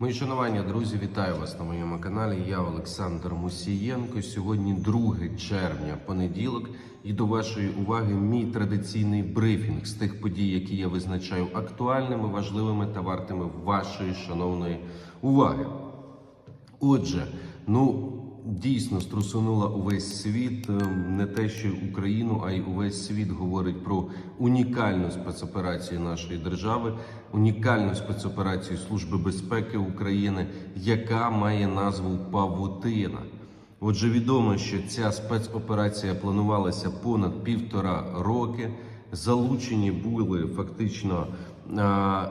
Мої шанування, друзі, вітаю вас на моєму каналі. Я Олександр Мусієнко. Сьогодні 2 червня, понеділок, і до вашої уваги мій традиційний брифінг з тих подій, які я визначаю актуальними, важливими та вартими вашої шановної уваги. Отже, ну дійсно струсунула увесь світ. Е, Не те, що Україну, а й увесь світ говорить про унікальну спецоперацію нашої держави, унікальну спецоперацію Служби безпеки України, яка має назву Павутина. Отже, відомо, що ця спецоперація планувалася понад півтора роки. Залучені були фактично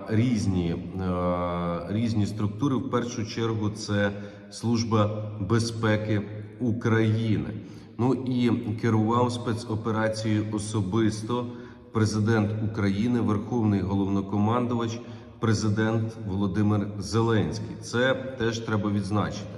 різні, різні структури. В першу чергу це Служба безпеки України. Ну і керував спецоперацією особисто президент України, Верховний головнокомандувач, президент Володимир Зеленський. Це теж треба відзначити.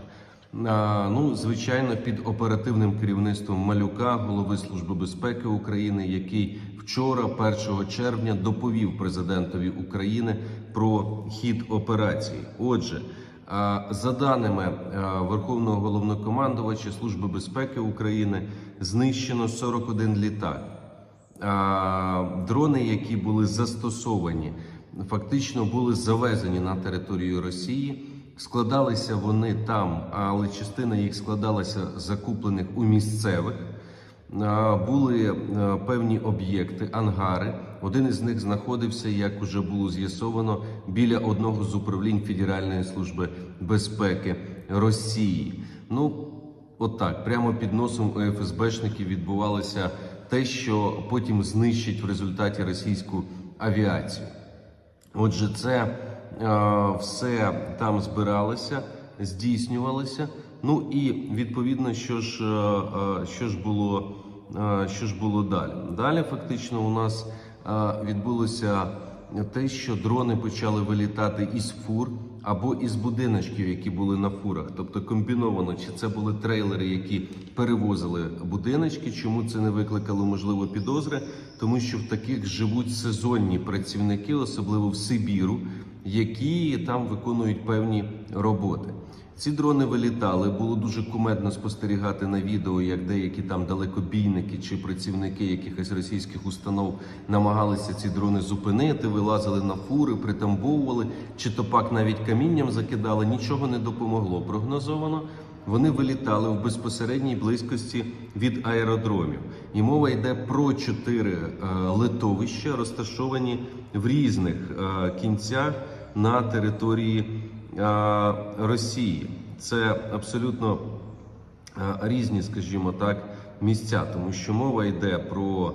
А, Ну, звичайно, під оперативним керівництвом малюка, голови Служби безпеки України, який вчора, 1 червня, доповів президентові України про хід операції. Отже, за даними Верховного головнокомандувача Служби безпеки України, знищено 41 літак. Дрони, які були застосовані, фактично були завезені на територію Росії. Складалися вони там, але частина їх складалася закуплених у місцевих. Були е, певні об'єкти, ангари. Один із них знаходився, як вже було з'ясовано, біля одного з управлінь Федеральної служби безпеки Росії. Ну, отак, прямо під носом у ФСБшників відбувалося те, що потім знищить в результаті російську авіацію. Отже, це е, все там збиралося, здійснювалося. Ну і відповідно, що ж, е, е, що ж було, е, що ж було далі? Далі фактично у нас відбулося те, що дрони почали вилітати із фур або із будиночків, які були на фурах, тобто комбіновано, чи це були трейлери, які перевозили будиночки. Чому це не викликало можливо підозри? Тому що в таких живуть сезонні працівники, особливо в Сибіру, які там виконують певні роботи. Ці дрони вилітали. Було дуже кумедно спостерігати на відео, як деякі там далекобійники чи працівники якихось російських установ намагалися ці дрони зупинити, вилазили на фури, притамбовували, чи то пак навіть камінням закидали. Нічого не допомогло. Прогнозовано. Вони вилітали в безпосередній близькості від аеродромів, і мова йде про чотири е, литовища, розташовані в різних е, кінцях на території Росії. Це абсолютно різні, скажімо так, місця, тому що мова йде про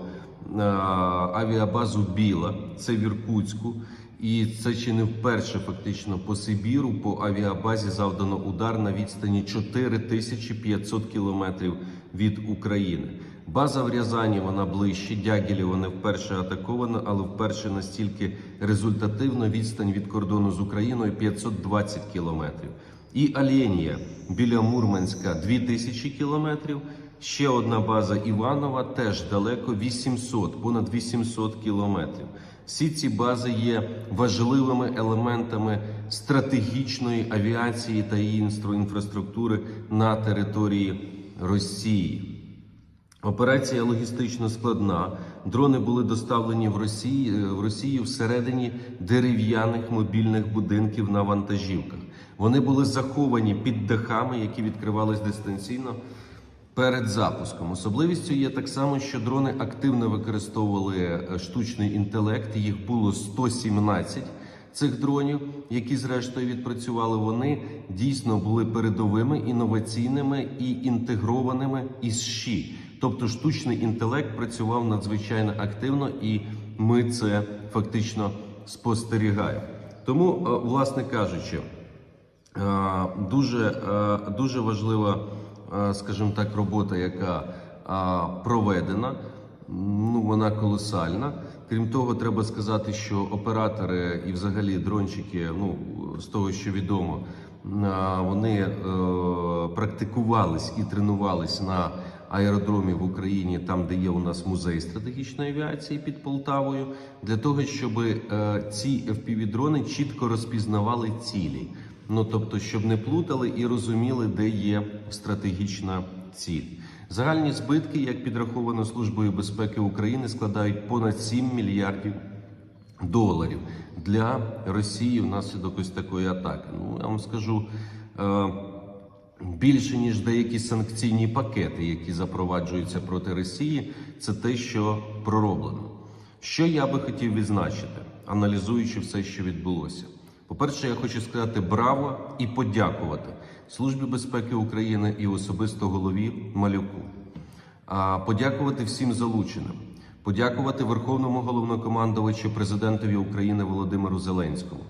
авіабазу Біла, це в Іркутську. І це чи не вперше фактично по Сибіру по авіабазі завдано удар на відстані 4500 кілометрів від України. База в Рязані вона ближче. Дягілєво не вперше атаковано, але вперше настільки результативно відстань від кордону з Україною 520 кілометрів. І Аленія біля Мурманська 2000 кілометрів. Ще одна база Іванова теж далеко 800, понад 800 кілометрів. Всі ці бази є важливими елементами стратегічної авіації та її інфраструктури на території Росії. Операція логістично складна. Дрони були доставлені в Росії в Росію всередині дерев'яних мобільних будинків на вантажівках. Вони були заховані під дахами, які відкривались дистанційно перед запуском. Особливістю є так само, що дрони активно використовували е, штучний інтелект. Їх було 117 цих дронів, які зрештою відпрацювали. Вони дійсно були передовими, інноваційними і інтегрованими із ЩІ. Тобто штучний інтелект працював надзвичайно активно, і ми це фактично спостерігаємо. Тому, е, власне кажучи, Е, Дуже, е, дуже важлива, скажімо так, робота, яка проведена. Ну, вона колосальна. Крім того, треба сказати, що оператори і взагалі дрончики, ну з того, що відомо, вони практикувались і тренувались на аеродромі в Україні, там де є у нас музей стратегічної авіації під Полтавою, для того, щоб е, ці FPV-дрони чітко розпізнавали цілі. Ну тобто, щоб не плутали і розуміли, де є стратегічна ціль. Загальні збитки, як підраховано Службою безпеки України, складають понад 7 мільярдів доларів для Росії внаслідок ось такої атаки. Ну я вам скажу. Більше ніж деякі санкційні пакети, які запроваджуються проти Росії, це те, що пророблено. Що я би хотів відзначити, аналізуючи все, що відбулося. По-перше, я хочу сказати браво і подякувати Службі безпеки України і особисто голові Малюку. А подякувати всім залученим, подякувати Верховному головнокомандувачу президентові України Володимиру Зеленському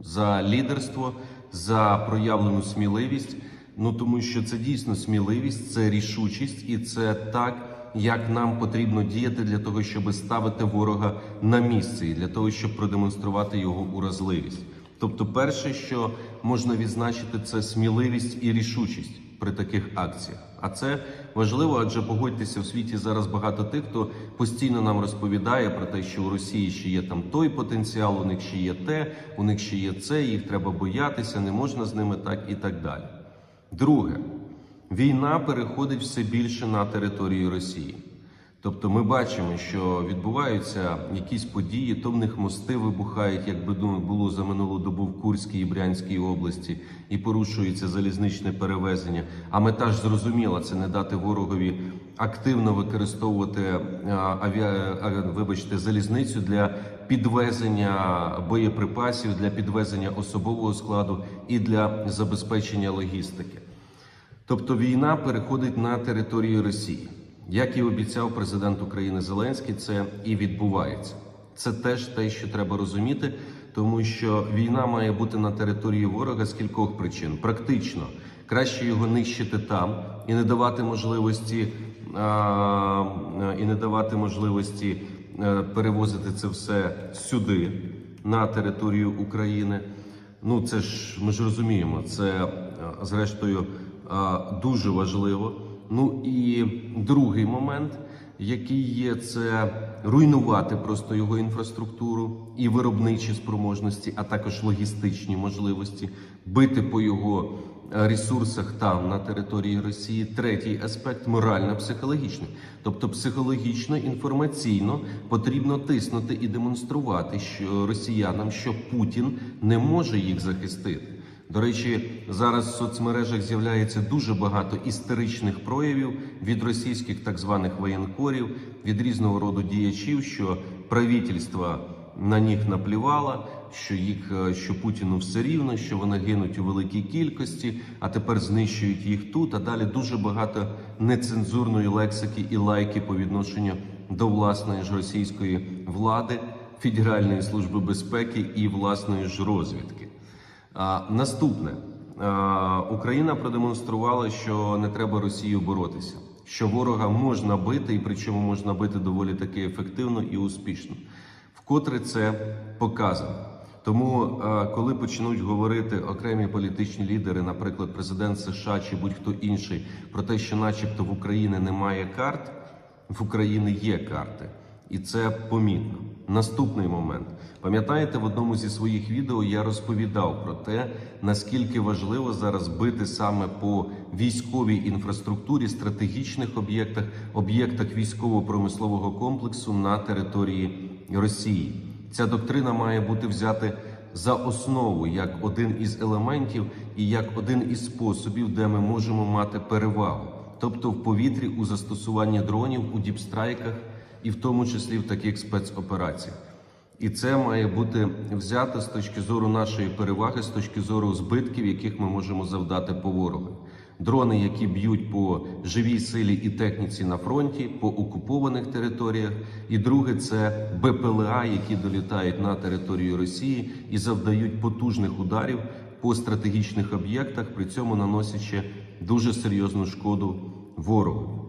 за лідерство, за проявлену сміливість. Ну тому що це дійсно сміливість, це рішучість, і це так, як нам потрібно діяти для того, щоб ставити ворога на місце, і для того, щоб продемонструвати його уразливість. Тобто, перше, що можна відзначити, це сміливість і рішучість при таких акціях. А це важливо, адже погодьтеся, в світі зараз багато тих, хто постійно нам розповідає про те, що у Росії ще є там той потенціал, у них ще є те, у них ще є це, їх треба боятися, не можна з ними так і так далі. Друге, війна переходить все більше на територію Росії. Тобто ми бачимо, що відбуваються якісь події, то в них мости вибухають, як би ну, було за минулу добу в Курській і Брянській області, і порушується залізничне перевезення. А мета ж зрозуміла це не дати ворогові активно використовувати а, авіа, вибачте, залізницю для підвезення боєприпасів, для підвезення особового складу і для забезпечення логістики. Тобто війна переходить на територію Росії. Як і обіцяв президент України Зеленський, це і відбувається. Це теж те, що треба розуміти, тому що війна має бути на території ворога з кількох причин. Практично краще його нищити там і не давати можливості а, і не давати можливості е, перевозити це все сюди, на територію України. Ну це ж ми ж розуміємо, це е, зрештою дуже важливо. Ну і другий момент, який є, це руйнувати просто його інфраструктуру і виробничі спроможності, а також логістичні можливості, бити по його е, ресурсах там на території Росії. Третій аспект морально-психологічний, тобто психологічно, інформаційно потрібно тиснути і демонструвати, що росіянам, що Путін не може їх захистити. До речі, зараз в соцмережах з'являється дуже багато істеричних проявів від російських так званих воєнкорів, від різного роду діячів, що правительство на них наплівало, що їх е, що Путіну все рівно, що вони гинуть у великій кількості, а тепер знищують їх тут. А далі дуже багато нецензурної лексики і лайки по відношенню до власної ж російської влади, Федеральної служби безпеки і власної ж розвідки. Наступне Україна продемонструвала, що не треба Росію боротися, що ворога можна бити, і причому можна бити доволі таки ефективно і успішно. Вкотре це показано. Тому, коли почнуть говорити окремі політичні лідери, наприклад, президент США чи будь-хто інший, про те, що, начебто, в Україні немає карт, в Україні є карти. І це помітно. Наступний момент. Пам'ятаєте, в одному зі своїх відео я розповідав про те, наскільки важливо зараз бити саме по військовій інфраструктурі, стратегічних об'єктах, об'єктах військово-промислового комплексу на території Росії. Ця доктрина має бути взята за основу як один із елементів і як один із способів, де ми можемо мати перевагу, тобто в повітрі у застосуванні дронів у діпстрайках і в тому числі в таких спецопераціях. І це має бути взято з точки зору нашої переваги, з точки зору збитків, яких ми можемо завдати по ворогу. Дрони, які б'ють по живій силі і техніці на фронті, по окупованих територіях. І друге це БПЛА, які долітають на територію Росії і завдають потужних ударів по стратегічних об'єктах, при цьому наносячи дуже серйозну шкоду ворогу.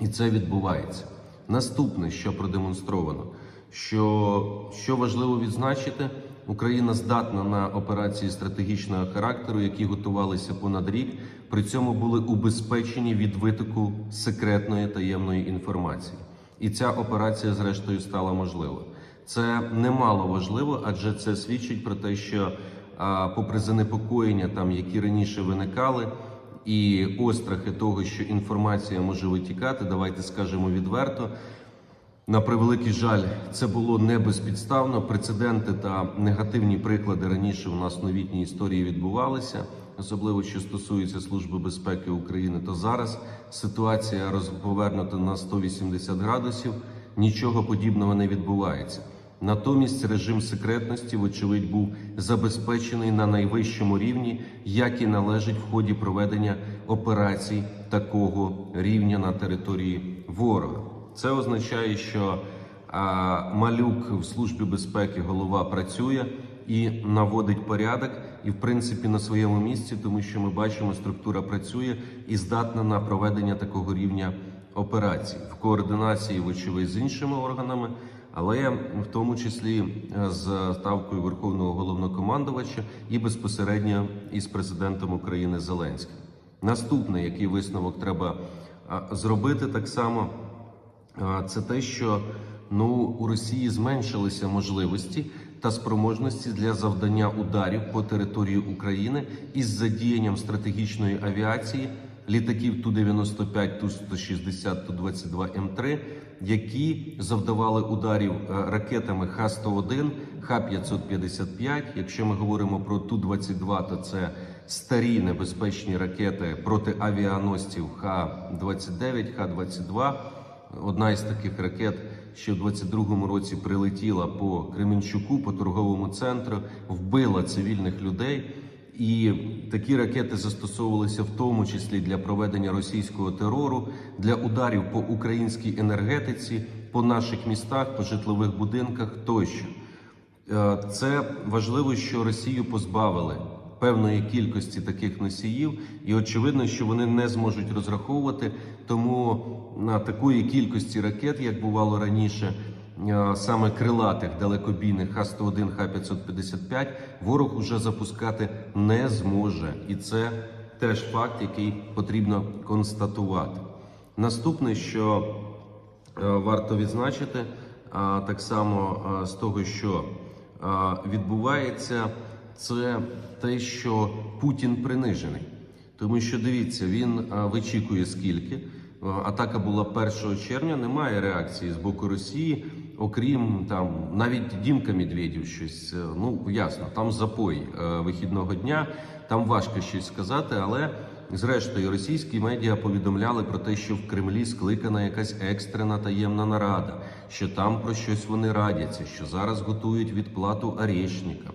І це відбувається. Наступне, що продемонстровано, що, що важливо відзначити, Україна здатна на операції стратегічного характеру, які готувалися понад рік. При цьому були убезпечені від витоку секретної таємної інформації. І ця операція, зрештою, стала можливою. Це немало важливо, адже це свідчить про те, що попри занепокоєння, там які раніше виникали, і острахи того, що інформація може витікати, давайте скажемо відверто. На превеликий жаль, це було не безпідставно. Прецеденти та негативні приклади раніше у нас в новітній історії відбувалися, особливо що стосується Служби безпеки України. То зараз ситуація розповернута на 180 градусів. Нічого подібного не відбувається. Натомість режим секретності, вочевидь, був забезпечений на найвищому рівні, як і належить в ході проведення операцій такого рівня на території ворога. Це означає, що а, малюк в службі безпеки голова працює і наводить порядок, і в принципі на своєму місці, тому що ми бачимо, структура працює і здатна на проведення такого рівня операцій в координації, вочевидь, з іншими органами, але в тому числі е, з ставкою Верховного головнокомандувача і безпосередньо із президентом України Зеленським. Наступний, який висновок треба зробити так само. Це те, що ну у Росії зменшилися можливості та спроможності для завдання ударів по території України із задіянням стратегічної авіації, літаків Ту-95, Ту-160, Ту-22 М3, які завдавали ударів е, ракетами Х-101, Х-555. Якщо ми говоримо про Ту-22, то це старі небезпечні ракети проти авіаносців Х-29, Х-22. Одна із таких ракет ще в 22-му році прилетіла по Кременчуку, по торговому центру, вбила цивільних людей. І такі ракети застосовувалися в тому числі для проведення російського терору, для ударів по українській енергетиці, по наших містах, по житлових будинках тощо. Е, Це важливо, що Росію позбавили певної кількості таких носіїв, і очевидно, що вони не зможуть розраховувати. Тому на такої кількості ракет, як бувало раніше, саме крилатих далекобійних Х-101, Х-555, ворог уже запускати не зможе, і це теж факт, який потрібно констатувати. Наступне, що е, варто відзначити, так само з того, що відбувається, це те, що Путін принижений. Тому що дивіться, він вичікує скільки. Атака була 1 червня, немає реакції з боку Росії, окрім там навіть Дімка Медведєв щось. е, Ну ясно, там запой е, вихідного дня, там важко щось сказати, але Зрештою, російські медіа повідомляли про те, що в Кремлі скликана якась екстрена таємна нарада, що там про щось вони радяться, що зараз готують відплату арешникам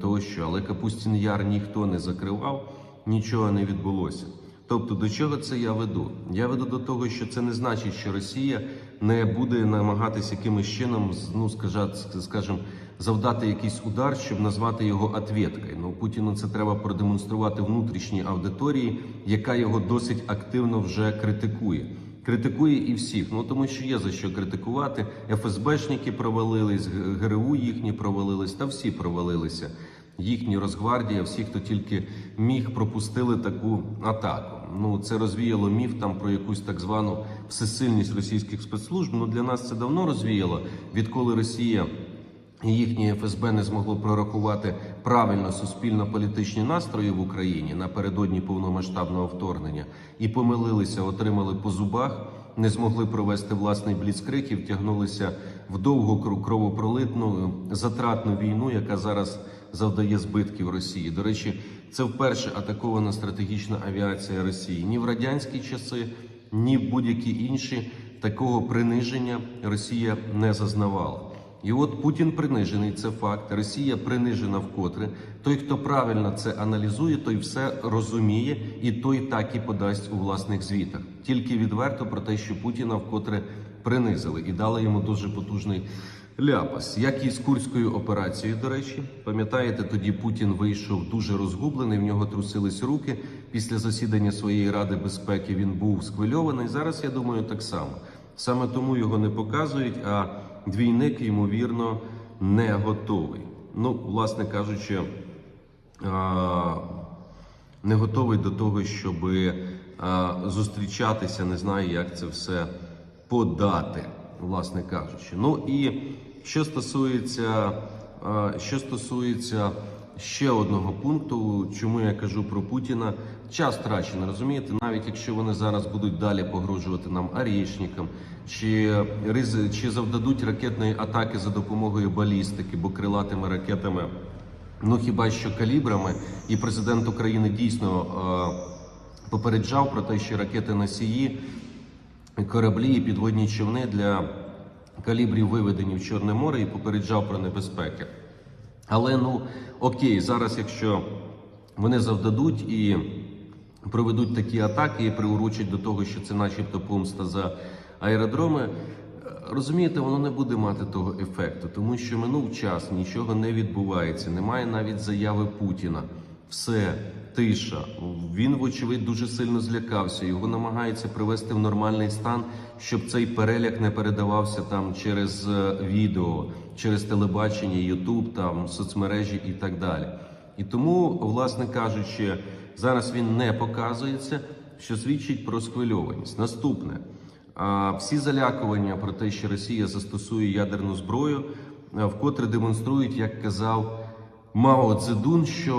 тощо. Але Капустін Яр ніхто не закривав, нічого не відбулося. Тобто, до чого це я веду? Я веду до того, що це не значить, що Росія не буде намагатися якимось чином, ну скажімо, завдати якийсь удар, щоб назвати його ответкою. Ну Путіну це треба продемонструвати внутрішній аудиторії, яка його досить активно вже критикує. Критикує і всіх, ну тому що є за що критикувати. ФСБшники провалились, ГРУ їхні провалились, та всі провалилися. Їхні Росгвардія, всі, хто тільки міг, пропустили таку атаку. Ну це розвіяло міф там про якусь так звану всесильність російських спецслужб. Ну для нас це давно розвіяло, відколи Росія і їхнє ФСБ не змогло прорахувати правильно суспільно-політичні настрої в Україні напередодні повномасштабного вторгнення і помилилися, отримали по зубах, не змогли провести власний бліцкрик і втягнулися в довгу кровопролитну затратну війну, яка зараз завдає збитків Росії. До речі, це вперше атакована стратегічна авіація Росії ні в радянські часи, ні в будь-які інші такого приниження Росія не зазнавала. І от Путін принижений, це факт. Росія принижена вкотре. Той, хто правильно це аналізує, той все розуміє, і той так і подасть у власних звітах. Тільки відверто про те, що Путіна вкотре принизили і дали йому дуже потужний ляпас. Як і з курською операцією, до речі, пам'ятаєте, тоді Путін вийшов дуже розгублений. В нього трусились руки. Після засідання своєї ради безпеки він був схвильований. Зараз я думаю, так само. Саме тому його не показують, а двійник, ймовірно, не готовий. Ну, власне кажучи, не готовий до того, щоб зустрічатися, не знаю, як це все подати, власне кажучи. Ну і що стосується, що стосується ще одного пункту, чому я кажу про Путіна. Час втрачений, розумієте, навіть якщо вони зараз будуть далі погрожувати нам арішникам, чи, чи завдадуть ракетної атаки за допомогою балістики, бо крилатими ракетами, ну хіба що калібрами, і президент України дійсно е, попереджав про те, що ракети носії, кораблі і підводні човни для калібрів виведені в Чорне море і попереджав про небезпеки. Але ну окей, зараз, якщо вони завдадуть і проведуть такі атаки і приурочать до того, що це, начебто, помста за аеродроми. е, Розумієте, воно не буде мати того ефекту, тому що минув час, нічого не відбувається, немає навіть заяви Путіна. Все, тиша. Він, вочевидь, дуже сильно злякався. Його намагаються привести в нормальний стан, щоб цей переляк не передавався там через е, відео, через телебачення, Ютуб, там соцмережі і так далі. І тому, власне кажучи, зараз він не показується, що свідчить про схвильованість. Наступне. Всі залякування про те, що Росія застосує ядерну зброю, е, вкотре демонструють, як казав Мао Цзедун, що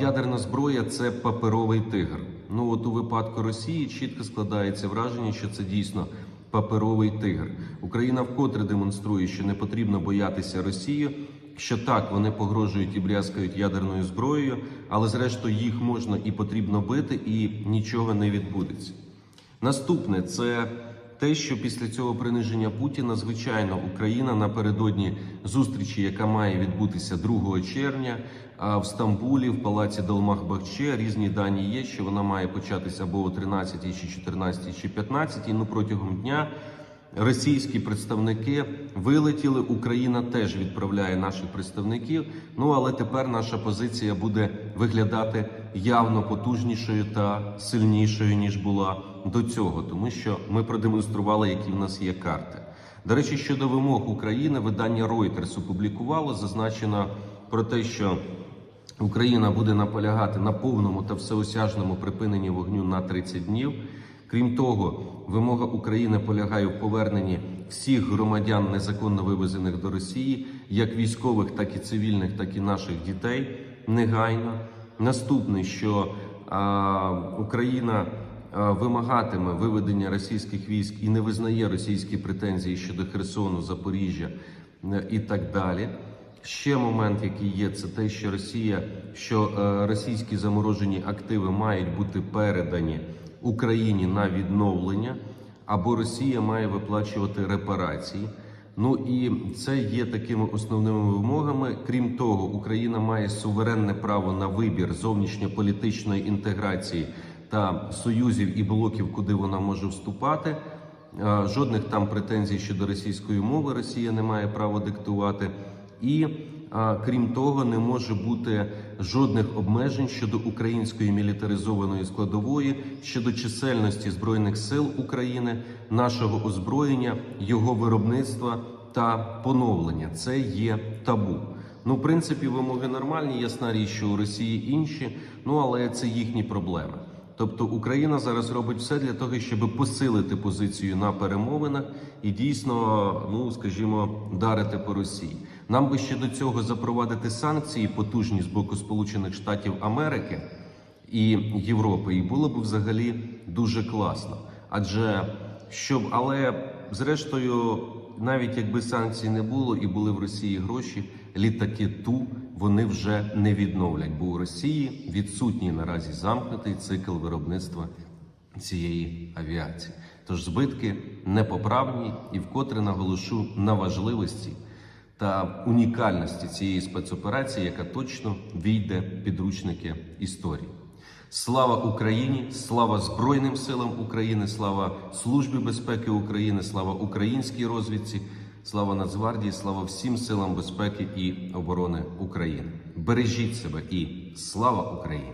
е, ядерна зброя це паперовий тигр. Ну от у випадку Росії чітко складається враження, що це дійсно паперовий тигр. Україна вкотре демонструє, що не потрібно боятися Росії. Що так вони погрожують і брязкають ядерною зброєю, але зрештою їх можна і потрібно бити, і нічого не відбудеться. Наступне це те, що після цього приниження Путіна, звичайно, Україна напередодні зустрічі, яка має відбутися 2 червня в Стамбулі, в палаці Долмах-Бахче, різні дані є, що вона має початися або о 13, чи 14, чи 15, ну протягом дня. Російські представники вилетіли. Україна теж відправляє наших представників. Ну але тепер наша позиція буде виглядати явно потужнішою та сильнішою ніж була до цього, тому що ми продемонстрували, які в нас є карти. До речі, щодо вимог України, видання Reuters опублікувало зазначено про те, що Україна буде наполягати на повному та всеосяжному припиненні вогню на 30 днів. Крім того, вимога України полягає в поверненні всіх громадян незаконно вивезених до Росії, як військових, так і цивільних, так і наших дітей негайно. Наступне, що а, Україна вимагатиме виведення російських військ і не визнає російські претензії щодо Херсону, Запоріжжя е, і так далі. Ще момент, який є, це те, що Росія, що е, російські заморожені активи мають бути передані Україні на відновлення, або Росія має виплачувати репарації. Ну і це є такими основними вимогами. Крім того, Україна має суверенне право на вибір зовнішньополітичної інтеграції та союзів і блоків, куди вона може вступати. Е, Жодних там претензій щодо російської мови Росія не має права диктувати. І крім того, не може бути жодних обмежень щодо української мілітаризованої складової, щодо чисельності збройних сил України, нашого озброєння, його виробництва та поновлення. Це є табу. Ну, в принципі, вимоги нормальні. Ясна річ, що у Росії інші, ну але це їхні проблеми. Тобто Україна зараз робить все для того, щоб посилити позицію на перемовинах і дійсно, ну скажімо, дарити по Росії. Нам би ще до цього запровадити санкції потужні з боку Сполучених Штатів Америки і Європи, і було б взагалі дуже класно. Адже щоб, але зрештою, навіть якби санкцій не було і були в Росії гроші, літаки ту вони вже не відновлять, бо у Росії відсутній наразі замкнутий цикл виробництва цієї авіації. Тож збитки непоправні і вкотре наголошу на важливості та унікальності цієї спецоперації, яка точно війде в підручники історії. Слава Україні! Слава Збройним силам України! Слава Службі безпеки України! Слава українській розвідці! Слава Нацгвардії! Слава всім силам безпеки і оборони України! Бережіть себе і слава Україні!